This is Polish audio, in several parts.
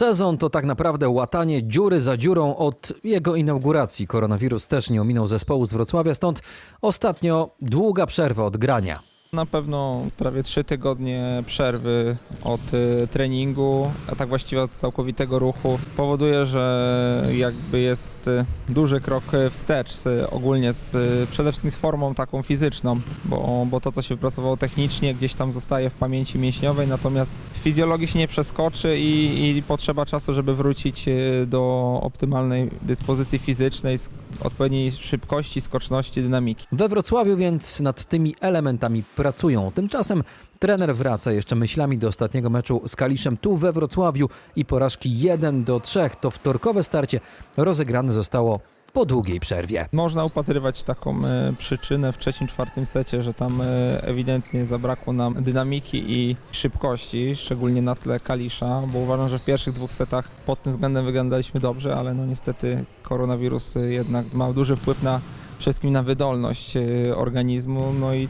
Sezon to tak naprawdę łatanie dziury za dziurą od jego inauguracji. Koronawirus też nie ominął zespołu z Wrocławia, stąd ostatnio długa przerwa od grania. Na pewno prawie trzy tygodnie przerwy od y, treningu, a tak właściwie od całkowitego ruchu powoduje, że jakby jest y, duży krok wstecz y, ogólnie z, przede wszystkim z formą taką fizyczną, bo, bo to co się wypracowało technicznie gdzieś tam zostaje w pamięci mięśniowej, natomiast w fizjologii się nie przeskoczy i, i potrzeba czasu, żeby wrócić do optymalnej dyspozycji fizycznej, odpowiedniej szybkości, skoczności, dynamiki. We Wrocławiu więc nad tymi elementami pracują. Tymczasem trener wraca jeszcze myślami do ostatniego meczu z Kaliszem tu we Wrocławiu i porażki 1 do 3. To wtorkowe starcie rozegrane zostało po długiej przerwie. Można upatrywać taką e, przyczynę w trzecim, czwartym secie, że tam e, ewidentnie zabrakło nam dynamiki i szybkości, szczególnie na tle Kalisza, bo uważam, że w pierwszych dwóch setach pod tym względem wyglądaliśmy dobrze, ale no niestety koronawirus jednak ma duży wpływ na wszystkim na wydolność e, organizmu, no i,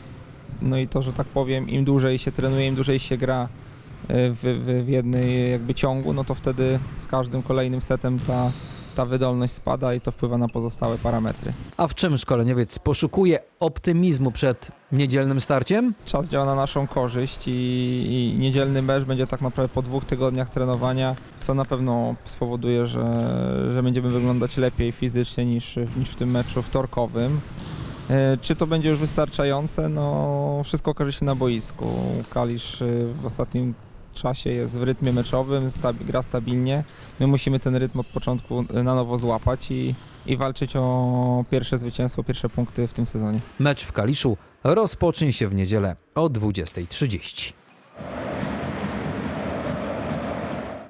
no i to, że tak powiem, im dłużej się trenuje, im dłużej się gra e, w, w, w jednej jakby ciągu, no to wtedy z każdym kolejnym setem ta, ta wydolność spada i to wpływa na pozostałe parametry. A w czym szkoleniowiec poszukuje optymizmu przed niedzielnym starciem? Czas działa na naszą korzyść i, i niedzielny mecz będzie tak naprawdę po dwóch tygodniach trenowania, co na pewno spowoduje, że, że będziemy wyglądać lepiej fizycznie niż, niż w tym meczu wtorkowym. E, Czy to będzie już wystarczające? No, wszystko okaże się na boisku. Kalisz e, w ostatnim czasie jest w rytmie meczowym, stabi- gra stabilnie. My musimy ten rytm od początku e, na nowo złapać i, i walczyć o pierwsze zwycięstwo, pierwsze punkty w tym sezonie. Mecz w Kaliszu rozpocznie się w niedzielę o 20.30.